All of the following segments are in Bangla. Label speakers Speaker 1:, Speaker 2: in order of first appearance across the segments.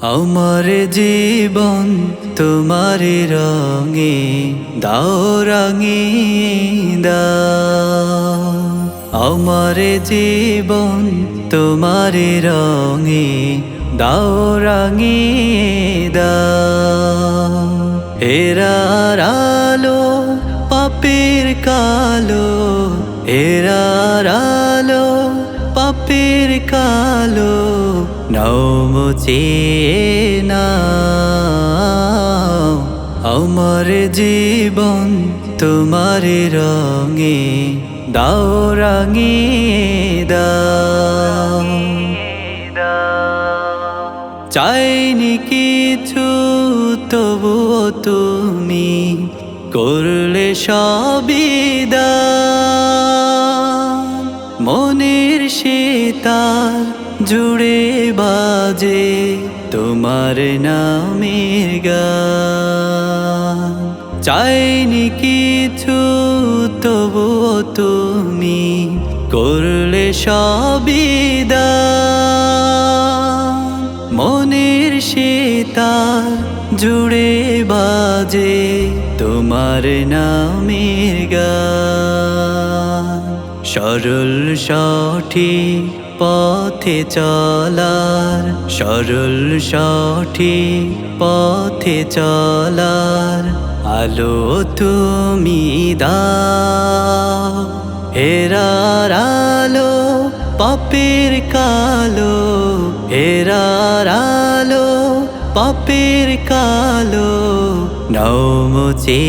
Speaker 1: আমার জীবন তোমার রঙে দাও রঙে দাও। আমার জীবন তোমার রঙে দাও রঙে দাও। হেরার আলো পাপের কালো হেরার আলো পাপের কালো। নাও মুছে নাও আমার জীবন তোমার রঙে দাও রঙে দাও চাইনি কিছু তবুও তুমি করলে সবিদা মনের সীতার জুড়ে বাজে তোমার নামের গান। চাইনি কিছু, তবুও তুমি করলে সবিদা মনের সীতার জুড়ে বাজে তোমার নামের গান। সরল সঠিক পথে চলার, সরল সঠিক পথে চলার আলো তুমি দাও। হেরার আলো, পাপের কালো। হেরার আলো, পাপের কালো। নাও মুছে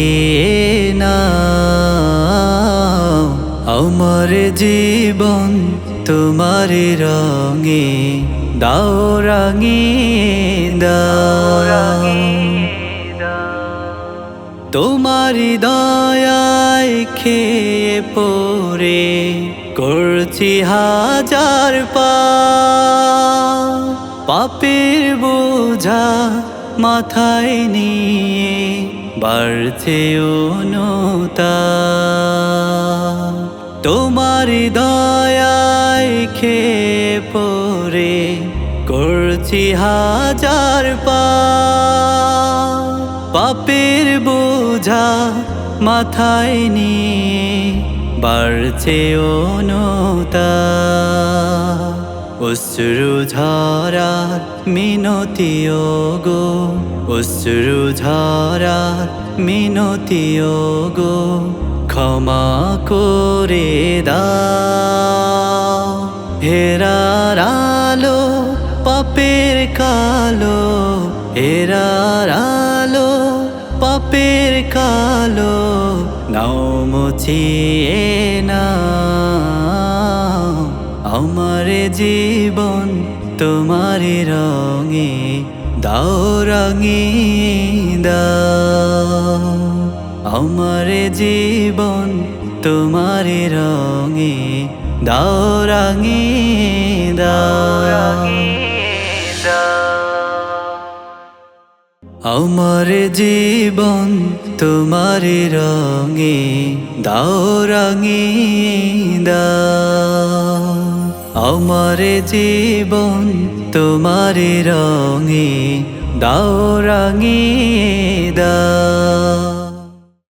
Speaker 1: নাও। আমার জীবন তোমার রঙে, দাও রঙে তোমার দয়ায় খেয়ে পরে করছি হাজার পাপের বোঝা মাথায় নিয়ে, বাড়ছে অনুতা। তোমার দয়ায় খেয়ে পরে করছি হাজার পাপের বোঝা মাথায় নিয়ে বাড়ছে অনুতা। অশ্রু ঝরার মিনতি গো অশ্রু ঝরার মিনতি গো ক্ষমা করে। দাও। হেরার আলো, পাপের কালো। হেরার আলো, পাপের কালো। নাও মুছিয়ে না আমার জীবন তোমার রঙে, দাও রঙে দাও। আমার জীবন তোমার রঙে দাও, রঙে আমার জীবন তোমার রঙে দাও রঙে দাও। আমার জীবন তোমার রঙে দাও রঙে দাও।